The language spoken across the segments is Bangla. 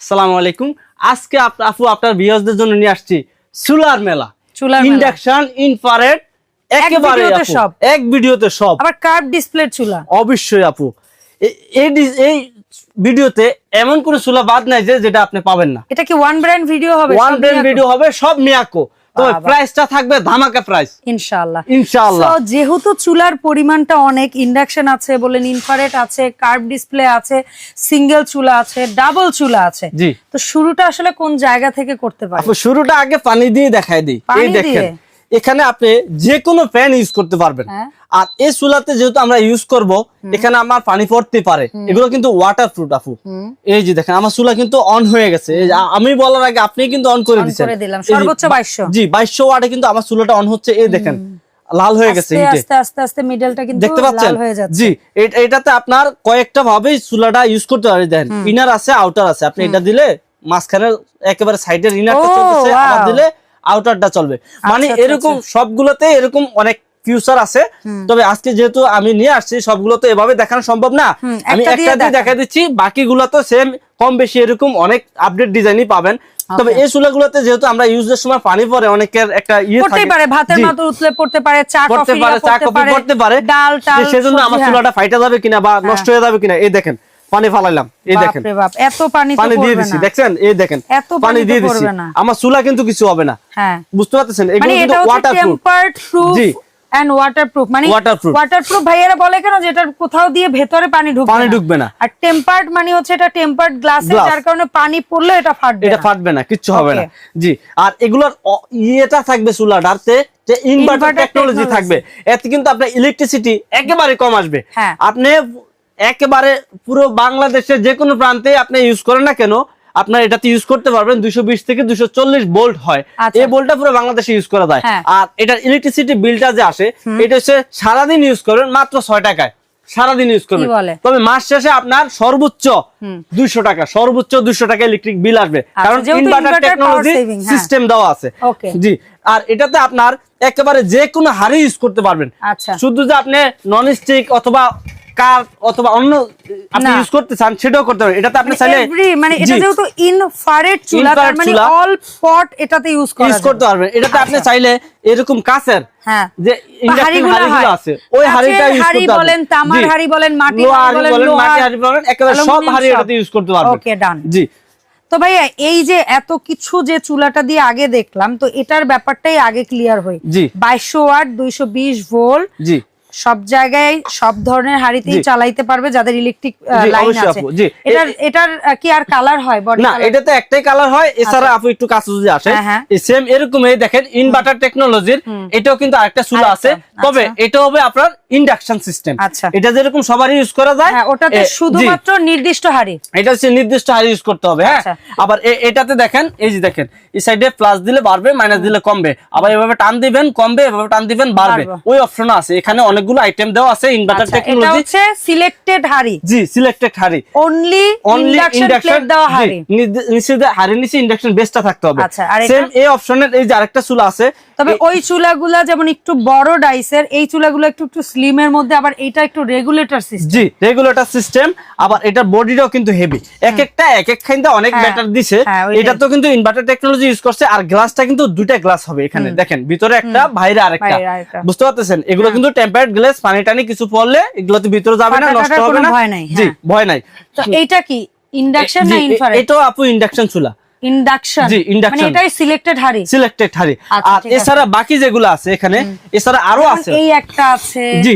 আসসালামু আলাইকুম। আজকে আপু আপনার ভিউয়ার্সদের জন্য নিয়ে আসছি চুলার মেলা। চুলার ইন্ডাকশন ইনফ্রারেড একেবারে সব। এক ভিডিওতে সব। আবার কার্ভ ডিসপ্লে চুলা। অবশ্যই আপু। এই এই ভিডিওতে এমন কোনো চুলা বাদ নাই যে যেটা আপনি পাবেন না। এটা কি ওয়ান ব্র্যান্ড ভিডিও হবে? ওয়ান ব্র্যান্ড ভিডিও হবে সব মিয়াকো। তবে প্রাইসটা থাকবে ধামাকা প্রাইস ইনশাআল্লাহ। ইনশাআল্লাহ। যেহেতু চুলার পরিমাণটা অনেক ইন্ডাকশন আছে বলেন ইনফ্রারেড আছে কার্ভ ডিসপ্লে আছে সিঙ্গেল চুলা আছে ডাবল চুলা আছে তো শুরুটা আসলে কোন জায়গা থেকে করতে পারি? শুরুটা আগে পানি দিয়ে দেখাই দিই। এই দেখেন? এখানে আপনি যে কোনো ফ্যান ইউজ করতে পারবেন। হ্যাঁ। আর এই চুলাতে যেহেতু আমরা ইউজ করব এখানে আমার পানি পড়তে পারে। এগুলো কিন্তু ওয়াটার প্রুফ আপু এই যে দেখেন আমার চুলা কিন্তু অন হয়ে গেছে। আমি বলার আগে আপনি কিন্তু অন করে দিচ্ছেন। সর্বোচ্চ বা- 2200 জি বাইশশো ওয়াটে কিন্তু আমার চুলাটা অন হচ্ছে। এই দেখেন লাল হয়ে গেছে আস্তে আস্তে আস্তে আস্তে মিডলটা কিন্তু দেখতে পাচ্ছেন? জি এটাতে আপনার কয়েকটা ভাবে চুলাটা ইউজ করতে পারেন দেখেন ইনার আছে আউটার আছে। আপনি এটা দিলে মাঝখানে একেবারে সাইডের ইনারটা চলতেছে। দিলে আউটারটা চলবে। মানে আচ্ছা, এরকম সবগুলোতে এরকম অনেক ফিউচার আছে। তবে আজকে যেহেতু আমি নিয়ে আসছি সবগুলো তো এভাবে দেখানো সম্ভব না। আমি একটা দিয়ে। দেখা দিচ্ছি বাকিগুলো তো সেম কম বেশি এরকম অনেক আপডেট ডিজাইনই পাবেন। তবে এই চুলাগুলোতে যেহেতু আমরা ইউজের সময় পানি পরে অনেকের একটা ইয়ে পড়তেই থাকে। পারে ভাতের। মতো উতলে পড়তে পারে চা পড়তে পারে চা কফি পড়তে পারে। ডাল সেজন্য আমার হ্যাঁ। চুলাটা ফাইটা যাবে কিনা বা নষ্ট হয়ে যাবে কিনা এই দেখেন। পানি ফালাইলাম। এই দেখেন। এত পানি পানি দিয়ে দিছি। দেখছেন? এই দেখেন এত পানি দিয়ে দিছি। আমার চুলা কিন্তু কিছু হবে না। হ্যাঁ। বুঝতে পারতেছেন? এগুলো মানে কিন্তু ওয়াটারপ্রুফ জি। এন্ড ওয়াটারপ্রুফ মানে ওয়াটারপ্রুফ ভাইয়ারা বলে কেন যে এটার কোথাও দিয়ে ভেতরে পানি ঢুকবে পানি ঢুকবে না। আর টেম্পারড মানে হচ্ছে এটা টেম্পারড গ্লাসে যার কারণে পানি পড়লে এটা ফাটবে এটা ফাটবে না কিচ্ছু হবে না। জি। আর এগুলোর অ- ইয়েটা থাকবে যে ইনভার্টার টেকনোলজি থাকবে। এতে কিন্তু আপনার ইলেকট্রিসিটি একেবারে কম আসবে। হ্যাঁ। আপনি একেবারে পুরো বাংলাদেশের যে কোনো প্রান্তে আপনি ইউজ করেন না কেন আপনার এটাতে ইউজ করতে পারবেন দুইশো বিশ থেকে দুইশো চল্লিশ ভোল্ট হয়। আচ্ছা। এই ভোল্টটা পুরো বাংলাদেশে ইউজ করা যায়। হ্যাঁ। আর এটার ইলেকট্রিসিটি বিলটা যে আসে এটা হচ্ছে সারাদিন ইউজ করবেন মাত্র ছয় টাকায়। সারাদিন ইউজ করবেন তবে মাস শেষে আপনার সর্বোচ্চ দুইশো টাকা সর্বোচ্চ দুইশো টাকা ইলেকট্রিক বিল আসবে। কারণ ইনভার্টার টেকনোলজি। সিস্টেম দেওয়া আছে। জি। আর এটাতে আপনার একেবারে যে কোনো হাড়ি ইউজ করতে পারবেন। আচ্ছা। শুধু যে আপনি নন স্টিক অথবা কার অথবা অন্য আপনি। ইউজ করতে চান সেটাও করতে পারবেন এটাতে আপনি চাইলে মানে এটা যেহেতু ইনফ্রারেড চুলা তার মানে অল পট এটাতে ইউজ করা ইউজ করতে পারবেন। এটাতে আপনি আচ্ছা। চাইলে এরকম কাছের হ্যাঁ। যে বা ইন্ডাকশন হাঁড়িগুলো হাড়িগুলো আছে ওই হাড়িটা ইউজ করতে পারবেন। বলেন, তামার জি। বলেন, মাটির লোহা হাঁড়ি হাঁড়ি বলেন, বলেন মাটি লোহার, বলেন একেবারে সব হাড়ি এটাতে ইউজ করতে পারবেন। Okay, done. জি। তো ভাইয়া এই যে এত কিছু যে চুলাটা দিয়ে আগে দেখলাম তো এটার ব্যাপারটাই আগে ক্লিয়ার হই। জি। বাইশশো ওয়াট দুইশো বিশ ভোল্ট। জি। সব জায়গায় সব ধরনের হাড়িতেই চালাইতে পারবে যাদের ইলেকট্রিক লাইন আছে। এটার এটার কি আর কালার হয় বডি না এটাতে একটাই কালার হয়। এছাড়া আপু একটু কাছে যদি আসে হ্যাঁ, হ্যাঁ। সেম এরকমই দেখেন ইনভার্টার টেকনোলজির এটাও কিন্তু আরেকটা চুলা আছে। তবে আচ্ছা। এটা হবে আপনার ইন্ডাকশন সিস্টেম আচ্ছা। এটা যেরকম সবারই ইউজ করা যায় হ্যাঁ ওটাতে শুধুমাত্র নির্দিষ্ট হাড়ি। এটা হচ্ছে নির্দিষ্ট হার ইউজ করতে হবে হ্যাঁ? আচ্ছা। আবার এটাতে দেখেন এই যে দেখেন এই সাইডে প্লাস দিলে বাড়বে মাইনাস দিলে কমবে। আবার এভাবে টান দিবেন কমবে এভাবে টান দিবেন বাড়বে। ওই অপশন আছে। এখানে অনেকগুলো আইটেম দেওয়া আছে ইনভার্টার আচ্ছা, এটা টেকনোলজি হচ্ছে সিলেক্টেড হাড়ি। জি সিলেক্টেড হাড়ি। অনলি অনলি ইন্ডাকশন প্লেট দেওয়া হাড়ি। নিচে হাড়ি নিচে ইন্ডাকশন বেসটা থাকতে হবে। আচ্ছা, আর সেম এই অপশনের এই যে আরেকটা চুলা আছে তবে ওই চুলাগুলা যেমন একটু বড় ডাইসের এই চুলাগুলো একটু একটু স্লিম এর মধ্যে আবার এটা একটু রেগুলেটর সিস্টেম জি রেগুলেটর সিস্টেম আবার এটার বডিটাও কিন্তু হেভি এক একটা এক এক খাইন্দা অনেক হ্যাঁ, ব্যাটার দিছে। হ্যাঁ, এটা তো কিন্তু ইনভার্টার টেকনোলজি ইউজ করছে আর গ্লাসটা কিন্তু দুইটা গ্লাস হবে এখানে। দেখেন ভিতরে একটা বাইরে আরেকটা। বুঝতে পারতেছেন? এগুলো কিন্তু টেম্পারেড গ্লাস পানি টানি কিছু পড়লে এগুলো তো ভিতরে যাবে না নষ্ট হবে না। ভয় নাই, জি হ্যাঁ। ভয় নাই। তো এটা কি? ইন্ডাকশন না এ- ইনফ্রারেড এটাও আপু ইন্ডাকশন চুলা। ইন্ডাকশন জি, induction। মানে এটাই সিলেক্টেড হাড়ি। সিলেক্টেড হাড়ি। আর এছাড়া বাকি যেগুলো আছে এখানে এছাড়া আরও আছে। এই একটা আছে জি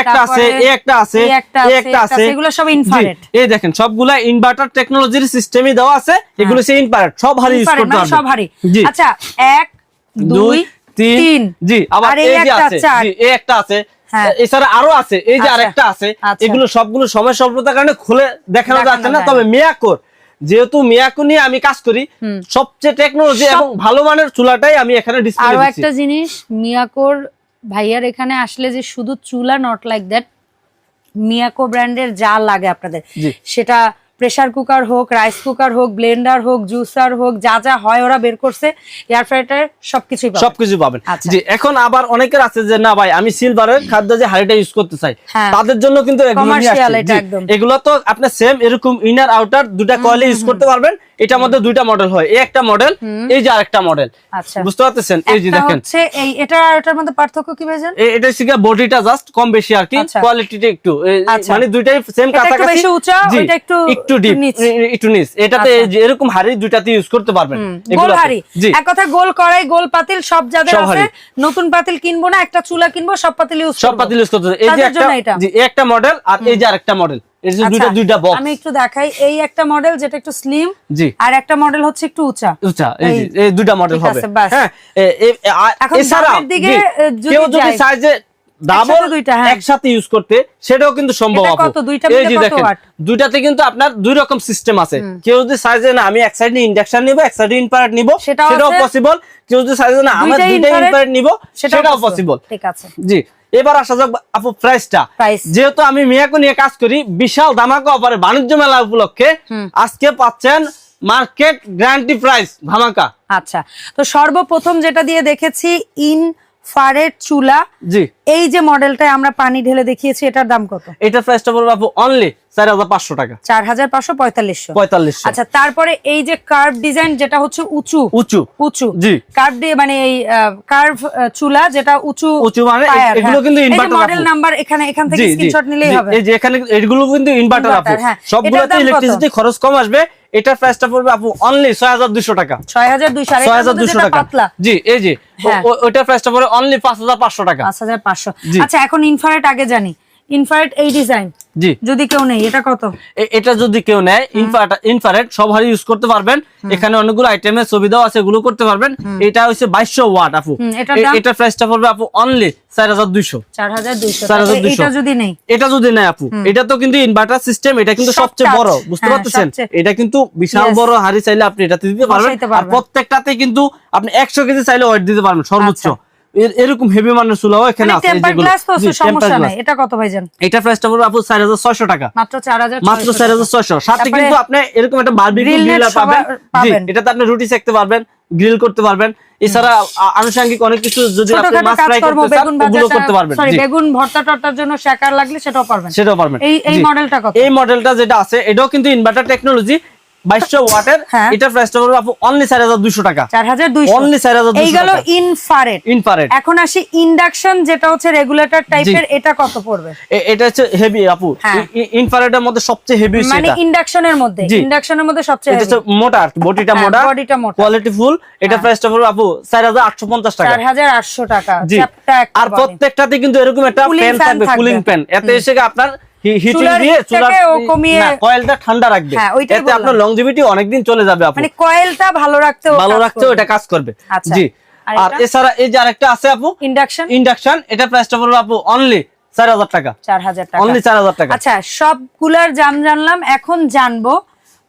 একটা আছে একটা আছে একটা আছে, একটা একটা আছে। আছে, এগুলো সব জি, এই দেখেন সবগুলা ইনভার্টার টেকনোলজির সিস্টেমই দেওয়া আছে এগুলো সে ইনভার্টার সব হারি ইউজ করতে মানে সব জি। আচ্ছা এক দুই তিন তিন। জি আবার এই এই যে একটা আছে জি এই একটা আছে। হ্যাঁ। এছাড়া আরও আছে এই যে আচ্ছা, আরেকটা আছে আচ্ছা। এগুলো সবগুলো সময় স্বল্পতার কারণে খুলে দেখানো যাচ্ছে না তবে মিয়াকোর যেহেতু মিয়াকুনি আমি কাজ করি সবচেয়ে টেকনোলজি এবং ভালো মানের চুলাটাই আমি এখানে ডিসপ্লে আরও একটা জিনিস মিয়াকোর ভাইয়ার এখানে আসলে যে শুধু চুলা নট লাইক দ্যাট মিয়াকো ব্র্যান্ডের যা লাগে আপনাদের সেটা প্রেসার কুকার হোক রাইস কুকার হোক ব্লেন্ডার হোক জুসার হোক যা যা হয় ওরা বের করছে এয়ার ফ্রায়ার সবকিছুই পাবেন। সবকিছু পাবেন। আচ্ছা। জি এখন আবার অনেকের আছে যে না ভাই আমি সিলভারের খাদ্য যে হাড়িটা ইউজ করতে চাই হ্যাঁ। তাদের জন্য কিন্তু এগুলো তো আপনি সেম এরকম ইনার আউটার দুটা কয়েলে ইউজ করতে পারবেন। এটার মধ্যে দুইটা মডেল হয়। এই একটা মডেল এই যে আরেকটা মডেল আচ্ছা। বুঝতে পারতেছেন? এই যে দেখেন। হচ্ছে এই এটা আর এটার মধ্যে পার্থক্য কি ভাইজান? এটা হচ্ছে বডিটা জাস্ট কম বেশি আর কি। কোয়ালিটিটা একটু। আচ্ছা। মানে দুইটাই সেম এটা একটু কাছাকাছি। বেশি উঁচা, জি, ওইটা একটু একটু ডিপ। একটু নিচ। এটাতে আচ্ছা। এরকম হাড়ি দুইটাতে ইউজ করতে পারবেন। গোল হাড়ি। এক কথা গোল কড়াই গোল পাতিল সব যাদের আছে নতুন পাতিল কিনবো না একটা চুলা কিনবো সব পাতিল ইউজ সব পাতিল ইউজ করতে এই যে একটা জি একটা মডেল আর এই যে আরেকটা মডেল দুইটা আমি একটু দেখাই। এই একটা মডেল যেটা একটু স্লিম আর একটা মডেল হচ্ছে একটু উঁচা। আচ্ছা এই দুইটা মডেল হবে। হ্যাঁ এছাড়া যদি কেউ যে ডাবল দুইটা, হ্যাঁ। একসাথে ইউজ করতে সেটাও কিন্তু সম্ভব এই যে দেখেন দুইটাতে কিন্তু আপনার দুই রকম সিস্টেম আছে। কেউ যদি না আমি এক সাইডে ইন্ডাকশন নিব এক সাইডে নিব সেটাও পসিবল কেউ যদি না আমার দুইটা নিব সেটাও পসিবল ঠিক আছে। জি এবার আসা যাক আপু প্রাইসটা যেহেতু আমি মিয়াকো নিয়ে কাজ করি বিশাল ধামাকা অফারে বাণিজ্য মেলা উপলক্ষে আজকে পাচ্ছেন মার্কেট গ্যারান্টি প্রাইস ধামাকা। আচ্ছা তো সর্বপ্রথম যেটা দিয়ে দেখেছি ইন ফারের চুলা। জি। এই যে মডেলটা আমরা পানি ঢেলে দেখিয়েছি এটার দাম কত? এটার প্রাইসটা পড়বে আপু অনলি চার হাজার পাঁচশো টাকা। চার হাজার পাঁচশো পঁয়তাল্লিশশো। পঁয়তাল্লিশশো। আচ্ছা তারপরে এই যে কার্ভ ডিজাইন যেটা হচ্ছে উঁচু। উঁচু। উঁচু। জি। কার্ভ দিয়ে মানে এই কার্ভ চুলা যেটা উঁচু উঁচু মানে এগুলো হ্যাঁ। কিন্তু inverter মডেল নাম্বার এখানে এখান থেকে স্ক্রিনশট নিলেই হবে। এই যে এখানে এগুলো কিন্তু ইনভার্টার আপু। Inverter, হ্যাঁ। সবগুলোতে ইলেকট্রিসিটি খরচ কম আসবে। এটার প্রাইসটা পড়বে আপু অনলি ছয় হাজার দুশো টাকা। ছয় হাজার দুশো টাকা। জি এই জি ওইটা ও- ও- ওইটার প্রাইসটা পড়বে অনলি পাঁচ হাজার পাঁচশো টাকা। পাঁচ হাজার পাঁচশো। আচ্ছা এখন ইনফারেট আগে জানি। ইনফারেট এই ডিজাইন জি। যদি কেউ নেই এটা কত? এটা যদি কেউ নেয় ইনফ্রারেড সব ইউজ করতে পারবেন। এখানে অনেকগুলো আইটেমের সুবিধাও আছে এগুলো করতে পারবেন। এটা হচ্ছে বাইশশো ওয়াট আপু। প্রাইসটা পড়বে অনলি এটা যদি নেই? এটা যদি নেয় আপু। এটা তো কিন্তু ইনভার্টার সিস্টেম এটা কিন্তু সবচেয়ে বড় বুঝতে হ্যাঁ, পারতেছেন? এটা কিন্তু বিশাল বড় হাড়ি চাইলে আপনি এটাতে দিতে পারবেন। আর প্রত্যেকটাতে কিন্তু আপনি একশো কেজি চাইলে ওয়েট দিতে পারবেন সর্বোচ্চ। আচ্ছা। এরকম হেভি মানের চুলাও এখানে আছে নাই glass। এটা কত ভাইজান? এটা প্রাইসটা পড়বে আপু চার হাজার ছয়শো টাকা। মাত্র মাত্র চার হাজার ছয়শো। সাথে কিন্তু আপনি এরকম একটা বারবিকিউ পাবেন জি এটাতে আপনি রুটি সেকতে পারবেন গ্রিল করতে পারবেন। এছাড়া আনুষঙ্গিক অনেক কিছু যদি আপনি মাছ ফ্রাই করতে চান বেগুন ওগুলো করতে পারবেন সরি বেগুন ভর্তা টর্তার জন্য শেকার লাগলে সেটাও পারবেন। সেটাও পারবেন এই এই। মডেলটা কত? এই মডেলটা যেটা আছে এটাও কিন্তু ইনভার্টার টেকনোলজি বাইশশো ওয়াটের হ্যাঁ। এটা প্রাইসটা পড়বে আপু অনলি চার হাজার দুশো টাকা। চার হাজার দুইশো। অনলি চার হাজার এই গেল টাকা। ইনফারেট এখন আসি ইন্ডাকশন যেটা হচ্ছে রেগুলেটর টাইপের এটা কত পড়বে? এটা হচ্ছে হেভি আপু। হ্যাঁ। মধ্যে সবচেয়ে হেভি মানে ইন্ডাকশনের মধ্যে। ইন্ডাকশনের মধ্যে সবচেয়ে এটা হচ্ছে মোটা আর বডিটা হ্যাঁ, মোটা বডিটা মোটা। কোয়ালিটি ফুল এটা প্রাইসটা পড়বে আপু চার হাজার আটশো পঞ্চাশ টাকা। চার হাজার আটশো টাকা। আর প্রত্যেকটাতে কিন্তু এরকম একটা ফ্যান থাকবে। কুলিং ফ্যান এতে এসে আপনার ঠান্ডা রাখবে। হ্যাঁ, এতে আপনার লংজিভিটি অনেকদিন চলে যাবে মানে কয়েলটা ভালো রাখতে ভালো রাখতে করবে। কাজ করবে। আচ্ছা। জি। আর আর এছাড়া এই যে আরেকটা আছে আপু। ইন্ডাকশন ইন্ডাকশন এটা প্রাইসটা পড়বে আপু অনলি চার হাজার টাকা। চার হাজার টাকা। অনলি চার হাজার টাকা। আচ্ছা সবগুলার জান জানলাম। এখন জানব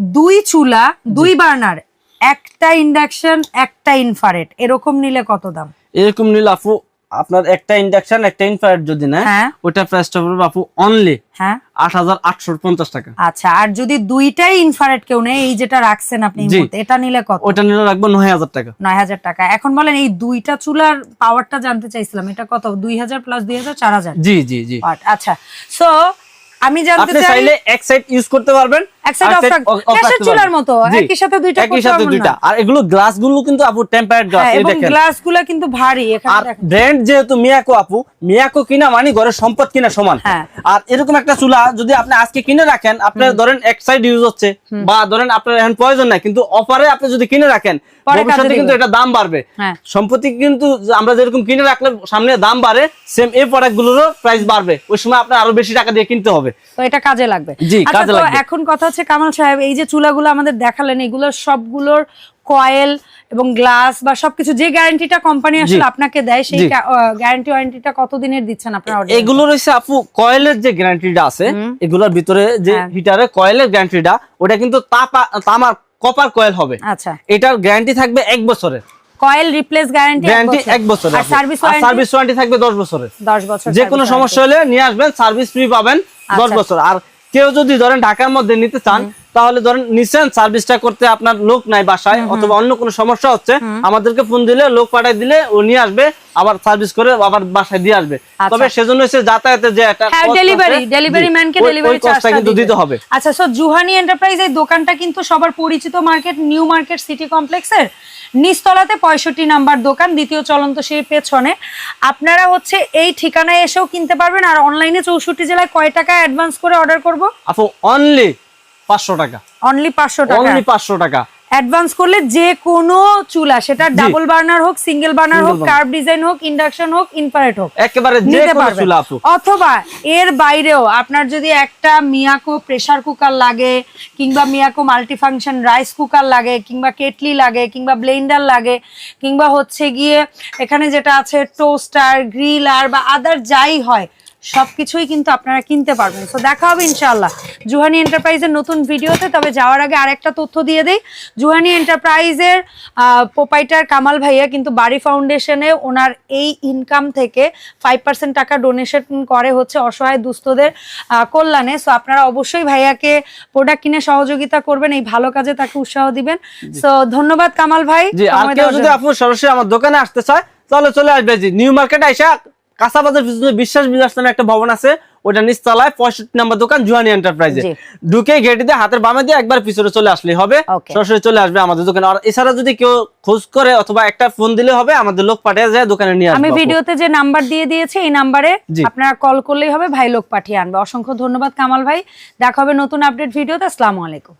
দুই চুলা দুই বার্নার একটা ইন্ডাকশন একটা ইনফারেট এরকম নিলে কত দাম? এরকম নিলে আপু আপনার একটা ইন্ডাকশন একটা ইনফ্রারেড যদি নেয় হ্যাঁ। ওটা প্রাইসটা পড়বে আপু অনলি হ্যাঁ। আট হাজার আটশো পঞ্চাশ টাকা। আচ্ছা আর যদি দুইটাই ইনফারেট কেউ নেই এই যেটা রাখছেন আপনি এটা নিলে কত? ওটা নিলে রাখব নয় হাজার টাকা। নয় হাজার টাকা। এখন বলেন এই দুইটা চুলার পাওয়ারটা জানতে চাইছিলাম এটা কত? দুই হাজার প্লাস দুই হাজার চার হাজার? জি জি জি। আচ্ছা। সো আমি জানতে চাই আপনি চাইলে এক সাইড ইউজ করতে পারবেন এক আর off side রাখ- off- off গ্যাসের চুলার মতো, একই সাথে দুইটা একই সাথে দুইটা। আর এগুলো গ্লাস কিন্তু আপু টেম্পারেড গ্লাস এই দেখেন। গ্লাস কিন্তু ভারী এখানে দেখেন। ব্র্যান্ড যেহেতু মিয়াকো আপু মিয়াকো কিনা মানে ঘরের সম্পদ কিনা সমান। আর এরকম একটা চুলা যদি আপনি আজকে কিনে রাখেন আপনার ধরেন এক সাইড ইউজ হচ্ছে বা ধরেন আপনার এখন প্রয়োজন নাই কিন্তু অফারে আপনি যদি কিনে রাখেন ভবিষ্যতে কিন্তু এটা দাম বাড়বে। হ্যাঁ। সম্পত্তি কিন্তু আমরা যেরকম কিনে রাখলে সামনে দাম বাড়ে সেম এই প্রোডাক্ট গুলোরও প্রাইস বাড়বে। ওই সময় আপনার আরও বেশি টাকা দিয়ে কিনতে হবে। তো এটা কাজে লাগবে। জি, আচ্ছা, কাজে লাগবে। এখন কথা হচ্ছে কামাল সাহেব এই যে চুলাগুলো আমাদের দেখালেন এগুলোর সবগুলোর কয়েল এবং গ্লাস বা সবকিছু যে গ্যারান্টিটা কোম্পানি আসলে আপনাকে দেয় সেই গ্যারান্টি ওয়ারেন্টিটা কতদিনের দিচ্ছেন আপনারা? এগুলো রয়েছে আপু কয়েলের যে গ্যারান্টিটা আছে এগুলোর ভিতরে যে হ্যাঁ। হিটারের কয়েলের গ্যারান্টিটা ওটা কিন্তু তামার কপার কয়েল হবে। আচ্ছা। এটার গ্যারান্টি থাকবে এক বছরের। কয়েল রিপ্লেস গ্যারান্টি গ্যারান্টি এক বছরের আর সার্ভিস সার্ভিস ওয়ারেন্টি থাকবে দশ বছরের। 10 বছর যে কোনো সমস্যা হলে নিয়ে আসবেন সার্ভিস ফ্রি পাবেন দশ আচ্ছা। বছর। আর কেউ যদি ধরেন ঢাকার মধ্যে নিতে চান তাহলে ধরেন নিচ্ছেন সার্ভিসটা করতে আপনার লোক নাই বাসায় অথবা অন্য কোনো সমস্যা হচ্ছে আমাদেরকে ফোন দিলে লোক পাঠাই দিলে ও নিয়ে আসবে আবার সার্ভিস করে আবার বাসায় দিয়ে আসবে। তবে সেজন্য হচ্ছে যাতায়াতের যে একটা ডেলিভারি ডেলিভারি ম্যানকে ডেলিভারি ওই cost টা কিন্তু দিতে হবে। আচ্ছা সো জুহানি এন্টারপ্রাইজ এই দোকানটা কিন্তু সবার পরিচিত মার্কেট নিউ মার্কেট সিটি কমপ্লেক্সের নিচতলাতে পঁয়ষট্টি নাম্বার দোকান দ্বিতীয় চলন্ত সেই পেছনে। আপনারা হচ্ছে এই ঠিকানায় এসেও কিনতে পারবেন আর অনলাইনে চৌষট্টি জেলায় কয় টাকা অ্যাডভান্স করে অর্ডার করব? আপু অনলি পাঁচশো টাকা। অনলি পাঁচশো টাকা। অনলি পাঁচশো টাকা। অ্যাডভান্স করলে যে কোনো চুলা সেটা ডাবল বার্নার হোক সিঙ্গেল বার্নার হোক কার্ভ ডিজাইন হোক ইন্ডাকশন হোক ইনফ্রারেড হোক একেবারে যে নিতে কোনো পারবেন। অথবা এর বাইরেও আপনার যদি একটা মিয়াকো প্রেসার কুকার লাগে কিংবা মিয়াকো মাল্টিফাংশন রাইস কুকার লাগে কিংবা কেটলি লাগে কিংবা ব্লেন্ডার লাগে কিংবা হচ্ছে গিয়ে এখানে যেটা আছে টোস্টার গ্রিলার বা আদার যাই হয় সবকিছুই কিন্তু আপনারা কিনতে পারবেন। তো দেখা হবে ইনশাল্লাহ জুহানি এন্টারপ্রাইজের নতুন ভিডিওতে তবে যাওয়ার আগে আরেকটা তথ্য দিয়ে দেই। জুহানি এন্টারপ্রাইজের প্রোপাইটার কামাল ভাইয়া কিন্তু বাড়ি ফাউন্ডেশনে ওনার এই ইনকাম থেকে ফাইভ পার্সেন্ট টাকা ডোনেশন করে হচ্ছে অসহায় দুস্থদের কল্যাণে। সো আপনারা অবশ্যই ভাইয়াকে প্রোডাক্ট কিনে সহযোগিতা করবেন এই ভালো কাজে তাকে উৎসাহ দিবেন। সো ধন্যবাদ কামাল ভাই। যদি। সরাসরি আমার দোকানে আসতে চায় তাহলে চলে আসবে নিউ মার্কেট আইসা কাঁচাবাজার পিছনে বিশ্বাস বিলাস নামে একটা ভবন আছে ওটা নিচতলায় পঁয়ষট্টি নাম্বার দোকান জুহানি এন্টারপ্রাইজে ঢুকে গেটে দিয়ে হাতের বামে দিয়ে একবার পিছনে চলে আসলে হবে সরাসরি চলে আসবে আমাদের দোকানে। আর এছাড়া যদি কেউ খোঁজ করে অথবা একটা ফোন দিলে হবে আমাদের লোক পাঠিয়ে যায় দোকানে নিয়ে আমি। ভিডিওতে যে নাম্বার দিয়ে দিয়েছি এই নাম্বারে। আপনারা কল করলেই হবে ভাই লোক পাঠিয়ে আনবে। অসংখ্য ধন্যবাদ কামাল ভাই। দেখা হবে নতুন আপডেট ভিডিওতে। আসসালামু আলাইকুম।